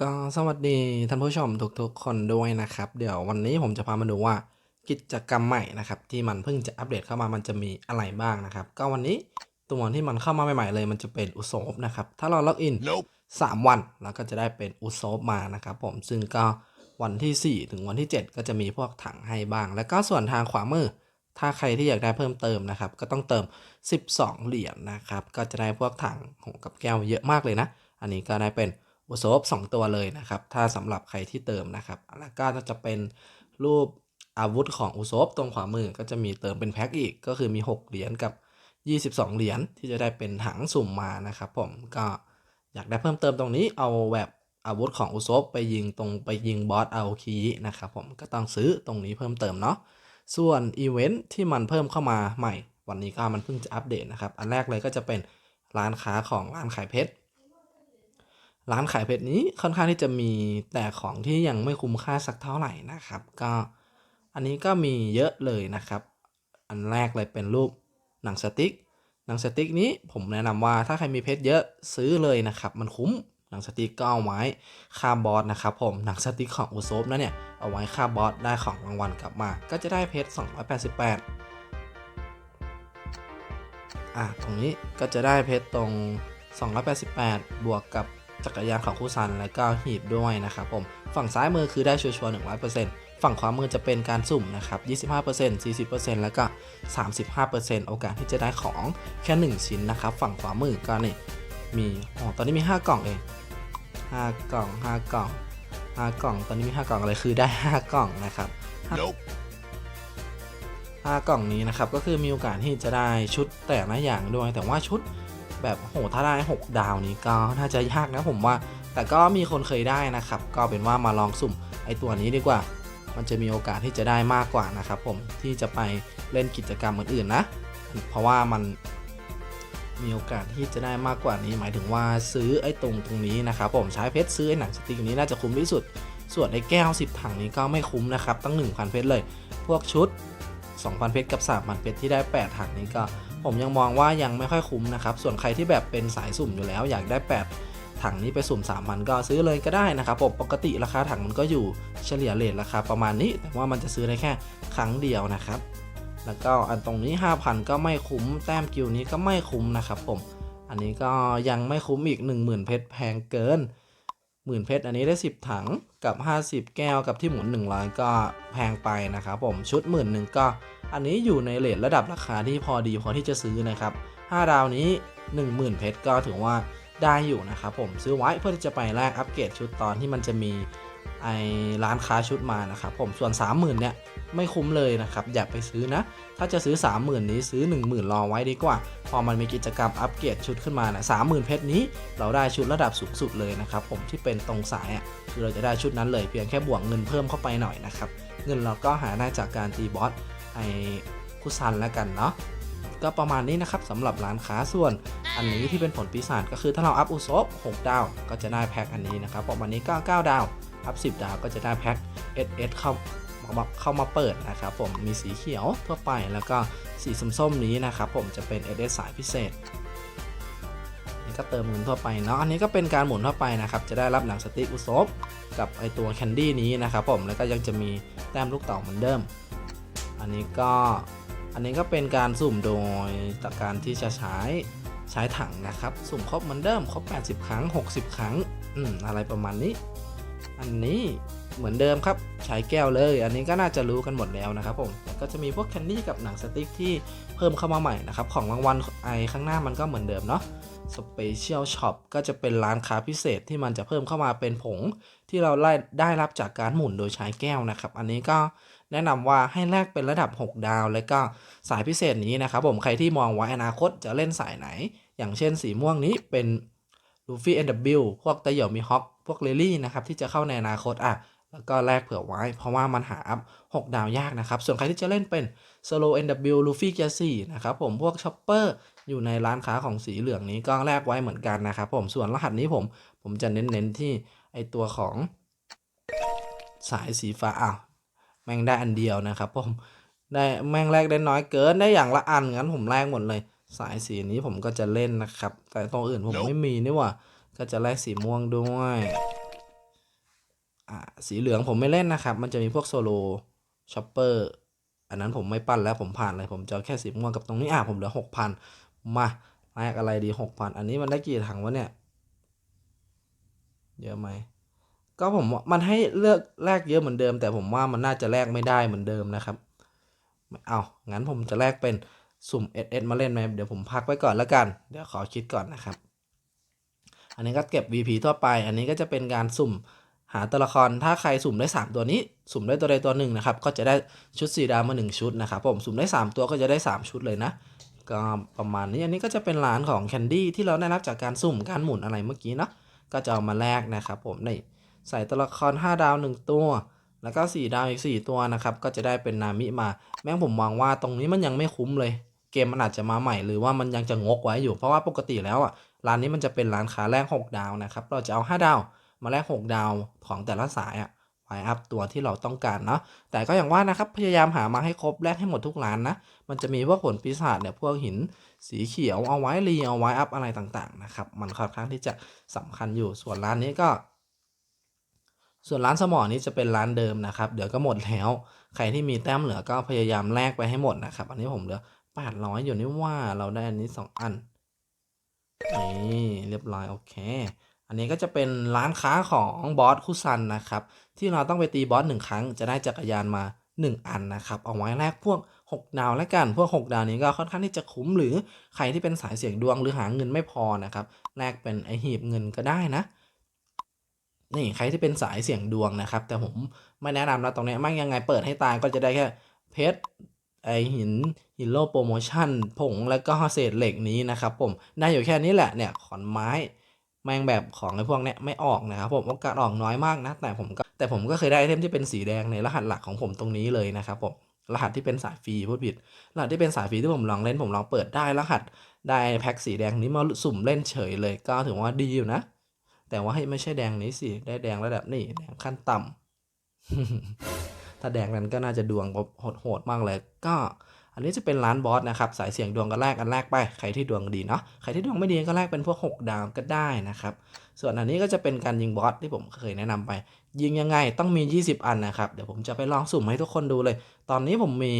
ก็สวัสดีท่านผู้ชมทุกๆคนด้วยนะครับ เดี๋ยววันนี้ผมจะพามาดูว่ากิจกรรมใหม่นะครับ ที่มันเพิ่งจะอัปเดตเข้ามามันจะมีอะไรบ้างนะครับ ก็วันนี้ตัวที่มันเข้ามาใหม่ๆเลย มันจะเป็นอุโซฟนะครับถ้าเราล็อกอิน Nope. 3วันแล้วก็จะได้เป็นอุโซฟมานะครับผมซึ่งก็วันที่ 4 ถึงวันที่ 7 ก็จะมีพวกถังให้บ้าง แล้วก็ส่วนทางขวามือ ถ้าใครที่อยากได้เพิ่มเติมนะครับ ก็ต้องเติม 12 เหรียญนะครับก็จะได้พวกถังหงกับแก้วเยอะมากเลยนะ อันนี้ก็ได้เป็น อุโซฟ2ตัวเลยนะครับ ถ้าสำหรับใครที่เติมนะครับแล้วก็จะเป็นรูปอาวุธของอุโซฟตรงขวามือก็จะมีเติมเป็นแพ็คอีกก็คือมี 6 เหรียญกับ 22 เหรียญที่จะได้เป็นถังสุ่มมานะครับ ผมก็อยากได้เพิ่มเติมตรงนี้เอาแบบอาวุธของอุโซฟไปยิงตรงไปยิงบอสเอาคีนะครับผมก็ต้องซื้อตรงนี้เพิ่มเติมเนาะส่วนอีเวนท์ที่มันเพิ่มเข้ามาใหม่ วันนี้ก็มันเพิ่งจะอัปเดตนะครับ อันแรกเลยก็จะเป็นร้านค้าของร้านขายเพชร ร้านขายเพชรนี้ค่อนข้างที่จะมีแต่ของที่ยังไม่คุ้มค่าสักเท่าไหร่นะครับ ก็อันนี้ก็มีเยอะเลยนะครับ อันแรกเลยเป็นรูปหนังสติ๊กหนังสติ๊กนี้ผมแนะนำว่าถ้าใครมีเพชรเยอะซื้อเลยนะครับ มันคุ้มหนังสติ๊กก็เอาไว้ค่าบอสนะครับผมหนังสติ๊กของอุซบนะเนี่ยเอาไว้ค่าบอสได้ของรางวัลกลับมา ก็จะได้เพชร288อะตรงนี้ก็จะได้เพชรตรง 288 บวกกับ จักรยานของคู่ซันแล้วก็หีบด้วยนะครับผมฝั่งซ้ายมือคือได้ชัวร์ๆ100%ฝั่งขวามือจะเป็นการสุ่มนะครับ25% 40%แล้วก็ 35%โอกาสที่จะได้ของแค่ 1 ชิ้นนะครับ ฝั่งขวามือก็นี่มีอ๋อตอนนี้มี 5 กล่องเอง5กล่อง 5 กล่อง 5 กล่อง ตอนนี้มี 5 กล่องอะไรคือได้ 5 กล่องนะครับ Nope. 5กล่องนี้นะครับก็คือมีโอกาสที่จะได้ชุดแต่ละอย่างด้วย แต่ว่าชุด แบบโหถ้าได้ 6 ดาวนี้ก็น่าจะยากนะผมว่า แต่ก็มีคนเคยได้นะครับ ก็เป็นว่ามาลองสุ่มไอตัวนี้ดีกว่า มันจะมีโอกาสที่จะได้มากกว่านะครับผมที่จะไปเล่นกิจกรรมอื่นๆนะ เพราะว่ามันมีโอกาสที่จะได้มากกว่านี้ หมายถึงว่าซื้อไอ้ตรงตรงนี้นะครับผมใช้เพชรซื้อไอ้หนังสติ๊กนี้น่าจะคุ้มที่สุด ส่วนไอ้แก้ว 10 ถังนี้ก็ไม่คุ้มนะครับตั้ง 1,000 เพชรเลย พวกชุด 2,000 เพชรกับ 3,000 เพชรที่ได้ 8 ถังนี้ก็ ผมยังมองว่ายังไม่ค่อยคุ้มนะครับ ส่วนใครที่แบบเป็นสายสุ่มอยู่แล้ว อยากได้8ถังนี้ไปสุ่ม3,000ก็ซื้อเลยก็ได้นะครับผมปกติราคาถังมันก็อยู่เฉลี่ยเลทราคาประมาณนี้ แต่ว่ามันจะซื้อได้แค่ครั้งเดียวนะครับ แล้วก็อันตรงนี้ 5,000 ก็ไม่คุ้มแต้มกิวนี้ก็ไม่คุ้มนะครับผม อันนี้ก็ยังไม่คุ้มอีก 10,000 เพชรแพงเกินหมื่นเพชรอันนี้ได้ 10 ถัง กับ 50 แก้วกับที่หมุน 100 ก็แพงไปนะครับผมชุดหมื่นหนึ่งก็ อันนี้อยู่ในเลทระดับราคาที่พอดีพอที่จะซื้อนะครับ 5 ดาวนี้ 10,000 เพชรก็ถือว่า ได้อยู่นะครับผมซื้อไว้เพื่อที่จะไปแลกอัปเกรดชุดตอนที่มันจะมีไอร้านค้าชุดมานะครับผมส่วน 30,000เนี่ยไม่คุ้มเลยนะครับอย่าไปซื้อนะ ถ้าจะซื้อ 30,000 นี้ซื้อ 10,000 รอไว้ดีกว่า พอมันมีกิจกรรมอัปเกรดชุดขึ้นมานะ30,000เพชรนี้เราได้ชุดระดับสูงสุดเลยนะครับผมที่เป็นตรงสายอะคือเราจะได้ชุดนั้นเลยเพียงแค่บวกเงินเพิ่มเข้าไปหน่อยนะครับเงินเราก็หาได้จากการตีบอสไอคุซันแล้วกันเนาะ ก็ประมาณนี้นะครับสำหรับร้านค้าส่วน อันนี้ที่เป็นผลปีศาจก็คือถ้าเราอัพอุซบ6ดาว ก็จะได้แพ็คอันนี้นะครับผมอันนี้ก็9ดาวอัพ10 ดาวก็จะได้แพ็ค SS เข้ามาเข้ามาเปิดนะครับผมมีสีเขียวทั่วไปแล้วก็สีส้มๆนี้นะครับผมจะเป็น SS สายพิเศษนี่ก็เติมเงินทั่วไปเนาะ อันนี้ก็เป็นการหมุนทั่วไปนะครับ จะได้รับหนังสติ๊กอุซบกับไอตัวแคนดี้นี้นะครับผม แล้วก็ยังจะมีแต้มลูกเต่าเหมือนเดิม อันนี้ก็ อันนี้ก็เป็นการสุ่มโดยจากการที่จะใช้ใช้ถังนะครับ สุ่มครบเหมือนเดิมครบ 80 ครั้ง 60 ครั้งอืมอะไรประมาณนี้ อันนี้เหมือนเดิมครับใช้แก้วเลย อันนี้ก็น่าจะรู้กันหมดแล้วนะครับผมแต่ก็จะมีพวกแคนดี้กับหนังสติ๊กที่เพิ่มเข้ามาใหม่นะครับ ของรางวัลไอข้างหน้ามันก็เหมือนเดิมเนาะสเปเชียลช็อปก็จะเป็นร้านค้าพิเศษที่มันจะเพิ่มเข้ามาเป็นผง ที่เราได้รับจากการหมุนโดยใช้แก้วนะครับ อันนี้ก็ แนะนำว่าให้แลกเป็นระดับ 6 ดาว แล้วก็สายพิเศษนี้นะครับผมใครที่มองไว้อนาคตจะเล่นสายไหน อย่างเช่นสีม่วงนี้เป็นลูฟี่ NW พวกไตเหยี่ยวมีฮอกพวกเลลี่นะครับที่จะเข้าในอนาคตอะแล้วก็แลกเผื่อไว้ เพราะว่ามันหาอัพ6ดาวยากนะครับ ส่วนใครที่จะเล่นเป็น Solo NW Luffy Gear 4นะครับผมพวกช็อปเปอร์อยู่ในร้านค้าของสีเหลืองนี้ก็แลกไว้เหมือนกันนะครับผมส่วนรหัสนี้ผม ผมจะเน้นๆที่ไอตัวของสายสีฟ้าอ้าว แม่งได้อันเดียวนะครับผมได้แม่งแลกได้น้อยเกินได้อย่างละอันงั้นผมแลกหมดเลย สายสีนี้ผมก็จะเล่นนะครับ แต่ตัวอื่นผมไม่มีนี่ว่าก็จะแลกสีม่วงด้วยอ่าสีเหลืองผมไม่เล่นนะครับ มันจะมีพวกโซโลช็อปเปอร์อันนั้นผมไม่ปั้นแล้วผมผ่านเลยผมจะแค่สีม่วงกับตรงนี้อะผมเหลือหกพันมาแลกอะไรดีหกพันอันนี้มันได้กี่ถังวะเนี่ยเยอะไหม ก็ผมว่ามันให้เลือกแลกเยอะเหมือนเดิม แต่ผมว่ามันน่าจะแลกไม่ได้เหมือนเดิมนะครับเอางั้นผมจะแลกเป็นสุ่ม SS มาเล่นไหมเดี๋ยวผมพักไว้ก่อนแล้วกัน เดี๋ยวขอคิดก่อนนะครับ อันนี้ก็เก็บ VP ทั่วไป อันนี้ก็จะเป็นการสุ่มหาตัวละคร ถ้าใครสุ่มได้ 3 ตัวนี้ สุ่มได้ตัวใดตัวหนึ่งนะครับ ก็จะได้ชุดสีดำมา1ชุดนะครับ ผม สุ่มได้ 3 ตัวก็จะได้ 3 ชุดเลยนะ ก็ประมาณนี้ อันนี้ก็จะเป็นร้านของแคนดี้ที่เราได้รับจากการสุ่มการหมุนอะไรเมื่อกี้เนาะ ก็จะเอามาแลกนะครับผม นี่ ใส่ตัวละคร 5 ดาว 1 ตัว แล้วก็ 4 ดาวอีก 4 ตัวนะครับ ก็จะได้เป็นนามิมา แม่งผมมองว่าตรงนี้มันยังไม่คุ้มเลย เกมมันอาจจะมาใหม่หรือว่ามันยังจะงกไว้อยู่ เพราะว่าปกติแล้วอะ ร้านนี้มันจะเป็นร้านค้าแลก6 ดาวนะครับ เราจะเอา 5 ดาว มาแลก6 ดาวของแต่ละสายอะไว้อัพตัวที่เราต้องการเนาะ แต่ก็อย่างว่านะครับ พยายามหามาให้ครบแลกให้หมดทุกร้านนะ มันจะมีพวกผลปีศาจเนี่ย พวกหินสีเขียวเอาไว้รีเอาไว้อัพอะไรต่างๆนะครับ มันค่อนข้างที่จะสำคัญอยู่ ส่วนร้านนี้ก็ ส่วนร้านสมอนี้จะเป็นร้านเดิมนะครับ เดี๋ยวก็หมดแล้ว ใครที่มีแต้มเหลือก็พยายามแลกไปให้หมดนะครับ อันนี้ผมเหลือ800อยู่นี่ว่าเราได้อันนี้2อัน นี่เรียบร้อยโอเค อันนี้ก็จะเป็นร้านค้าของบอสคุซันนะครับ ที่เราต้องไปตีบอสหนึ่งครั้งจะได้จักรยานมา 1 อันนะครับ เอาไว้แลกพวก 6 ดาวแล้วกัน พวก 6 ดาวนี้ก็ค่อนข้างที่จะคุ้มหรือใครที่เป็นสายเสี่ยงดวงหรือหาเงินไม่พอนะครับ แลกเป็นไอหีบเงินก็ได้นะ นี่ใครที่เป็นสายเสี่ยงดวงนะครับ แต่ผมไม่แนะนำนะตรงนี้ไม่ยังไงเปิดให้ตายก็จะได้แค่เพชรไอหินหินโลโปรโมชั่นผงแล้วก็เศษเหล็กนี้นะครับผมได้อยู่แค่นี้แหละเนี่ยขอนไม้แมงแบบของไอ้พวกเนี้ยไม่ออกนะครับผมโอกาสออกน้อยมากนะแต่ผมก็แต่ผมก็เคยได้ไอเทมที่เป็นสีแดงในรหัสหลักของผมตรงนี้เลยนะครับผมรหัสที่เป็นสายฟรีพูดผิดรหัสที่เป็นสายฟรีที่ผมลองเล่นผมลองเปิดได้รหัส ได้แพ็คสีแดงนี้มาสุ่มเล่นเฉยเลยก็ถือว่าดีอยู่นะ แต่ว่าให้ไม่ใช่แดงนี้สิ ได้แดงระดับนี่แดงขั้นต่ำถ้าแดงนั้นก็น่าจะดวงโหดๆมากเลย ก็อันนี้จะเป็นร้านบอสนะครับ สายเสียงดวงก็แลกกันแลกไป ใครที่ดวงดีเนาะ ใครที่ดวงไม่ดีก็แลกเป็นพวก 6 ดาวก็ได้นะครับ ส่วนอันนี้ก็จะเป็นการยิงบอสที่ผมเคยแนะนำไป ยิงยังไงต้องมี 20 อันนะครับ เดี๋ยวผมจะไปลองสุ่มให้ทุกคนดูเลย ตอนนี้ผมมี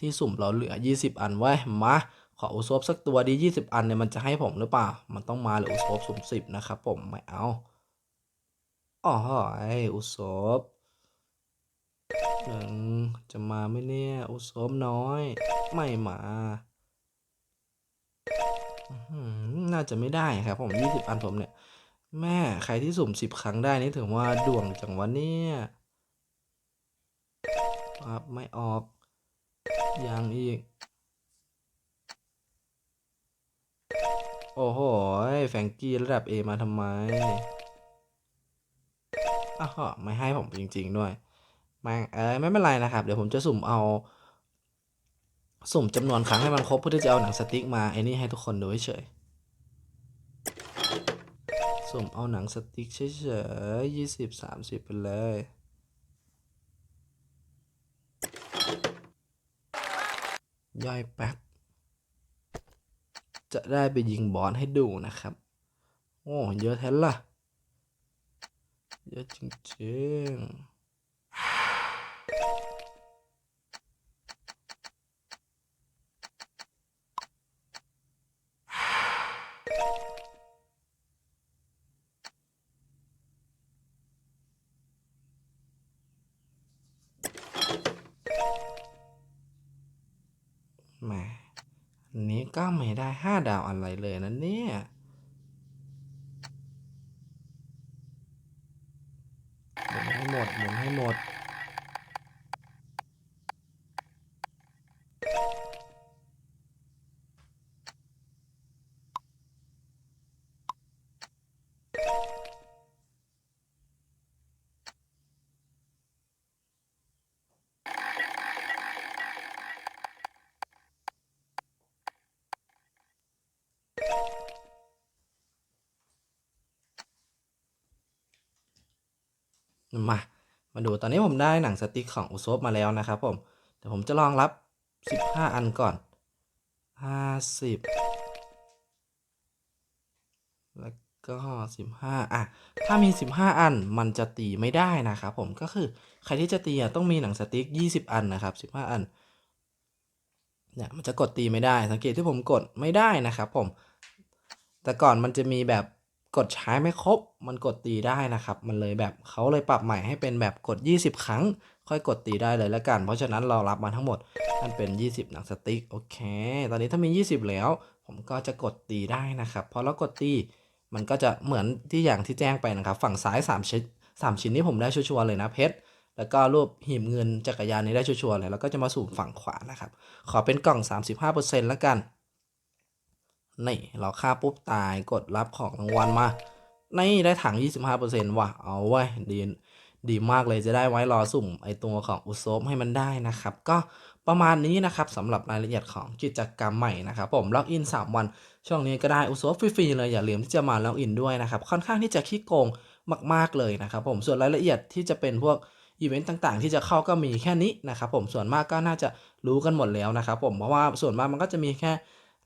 ที่สุ่มเราเหลือ 20 อันไว้ มา ขออุซบสักตัวดี 20 อันเนี่ยมันจะให้ผมหรือเปล่า มันต้องมาหรืออุซบสุ่ม10นะครับผมไม่เอาอ๋อไออุซบหนึ่งจะมาไหมเนี่ย อุซบน้อย ไม่มาน่าจะไม่ได้ครับผม 20 อันผมเนี่ย แม่ใครที่สุ่ม 10 ครั้งได้นี่ถือว่าดวงจังวะเนี่ยครับไม่ออกยังอีก โอ้โห แฟงกี้ระดับ A มาทำไมอ้าวไม่ให้ผมจริง ๆ ด้วยแม่งเอ้ยไม่เป็นไรนะครับ เดี๋ยวผมจะสุ่มเอา สุ่มจำนวนครั้งให้มันครบเพื่อที่จะเอาหนังสติ๊กมาไอ้นี่ให้ทุกคนดูเฉยสุ่มเอาหนังสติ๊กเฉยๆยี่สิบสามสิบไปเลยย่อยแป๊บ จะได้ไปยิงบอลให้ดูนะครับ โอ้เยอะแท้ล่ะ เยอะจริงๆ ก็ไม่ได้ห้าดาวอะไรเลยนะเนี่ยหมุนให้หมดหมุนให้หมด มา มาดูตอนนี้ผมได้หนังสติ๊กของอุซบมาแล้วนะครับผมเดี๋ยวผมจะลองรับ 15 อันก่อน 50 แล้วก็ 15 อะ ถ้ามี 15 อันมันจะตีไม่ได้นะครับผมก็คือใครที่จะตีอะต้องมีหนังสติ๊ก 20 อันนะครับ 15 อันเนี่ยมันจะกดตีไม่ได้สังเกตที่ผมกดไม่ได้นะครับผม แต่ก่อนมันจะมีแบบ กดใช้ไม่ครบ มันกดตีได้นะครับ มันเลยแบบเขาเลยปรับใหม่ให้เป็นแบบกด 20 ครั้ง ค่อยกดตีได้เลยละกัน เพราะฉะนั้นเรารับมาทั้งหมดมันเป็น 20 หนังสติ๊กโอเค ตอนนี้ถ้ามี 20 แล้ว ผมก็จะกดตีได้นะครับพอเรากดตีมันก็จะเหมือนที่อย่างที่แจ้งไปนะครับ ฝั่งซ้าย 3 ชิ้น3ชิ้นนี้ผมได้ชัวร์เลยนะเพชรแล้วก็รูปหีบเงินจักรยานนี้ได้ชัวร์เลยแล้วก็จะมาสู่ฝั่งขวานะครับ ขอเป็นกล่อง 35%แล้วกัน นี่เราค่าปุ๊บตายกดรับของรางวัลมา นี่ได้ถัง 25%ว่ะ เอาไว้ดีดีมากเลยจะได้ไว้รอสุ่มไอตัวของอุซบให้มันได้นะครับ ก็ประมาณนี้นะครับสำหรับรายละเอียดของกิจกรรมใหม่นะครับ ผมล็อกอิน 3 วัน ช่วงนี้ก็ได้อุซบฟรีๆเลยอย่าลืมที่จะมาล็อกอินด้วยนะครับ ค่อนข้างที่จะขี้โกงมาก ๆเลยนะครับ ผมส่วนรายละเอียดที่จะเป็นพวกอีเวนต์ต่างๆ ที่จะเข้าก็มีแค่นี้นะครับ ผมส่วนมากก็น่าจะรู้กันหมดแล้วนะครับ ผมเพราะว่าส่วนมากมันก็จะมีแค่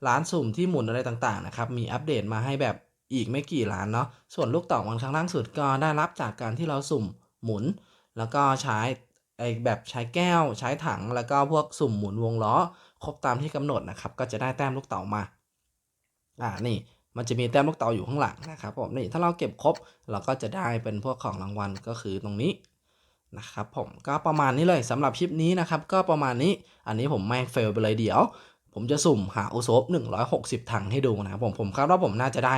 ร้านสุ่มที่หมุนอะไรต่างๆนะครับมีอัปเดตมาให้แบบอีกไม่กี่ร้านเนาะส่วนลูกเต่าวันครั้งล่าสุดก็ได้รับจากการที่เราสุ่มหมุน แล้วก็ใช้ไอแบบใช้แก้ว ใช้ถังแล้วก็พวกสุ่มหมุนวงล้อ ครบตามที่กำหนดนะครับก็จะได้แต้มลูกเต่ามาอ่านี่มันจะมีแต้มลูกเต่าอยู่ข้างหลังนะครับผมนี่ถ้าเราเก็บครบเราก็จะได้เป็นพวกของรางวัลก็คือตรงนี้นะครับผมก็ประมาณนี้เลยสำหรับคลิปนี้นะครับก็ประมาณนี้อันนี้ผมไม่เฟลไปเลยเดี๋ยว ผมจะสุ่มหาโอซบ160 ถังให้ดูนะครับผมผมคาดว่าผมน่าจะได้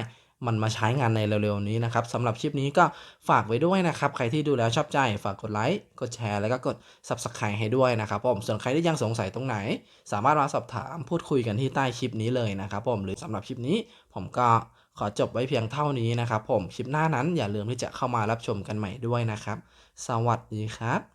มันมาใช้งานในเร็วๆนี้นะครับสำหรับคลิปนี้ก็ฝากไว้ด้วยนะครับ ใครที่ดูแล้วชอบใจฝากกดไลค์กดแชร์แล้วก็กด Subscribe ให้ด้วยนะครับผมส่วนใครที่ยังสงสัยตรงไหน สามารถมาสอบถามพูดคุยกันที่ใต้คลิปนี้เลยนะครับผมหรือสำหรับคลิปนี้ ผมก็ขอจบไว้เพียงเท่านี้นะครับผมคลิปหน้านั้นอย่าลืมที่จะเข้ามารับชมกันใหม่ด้วยนะครับ สวัสดีครับ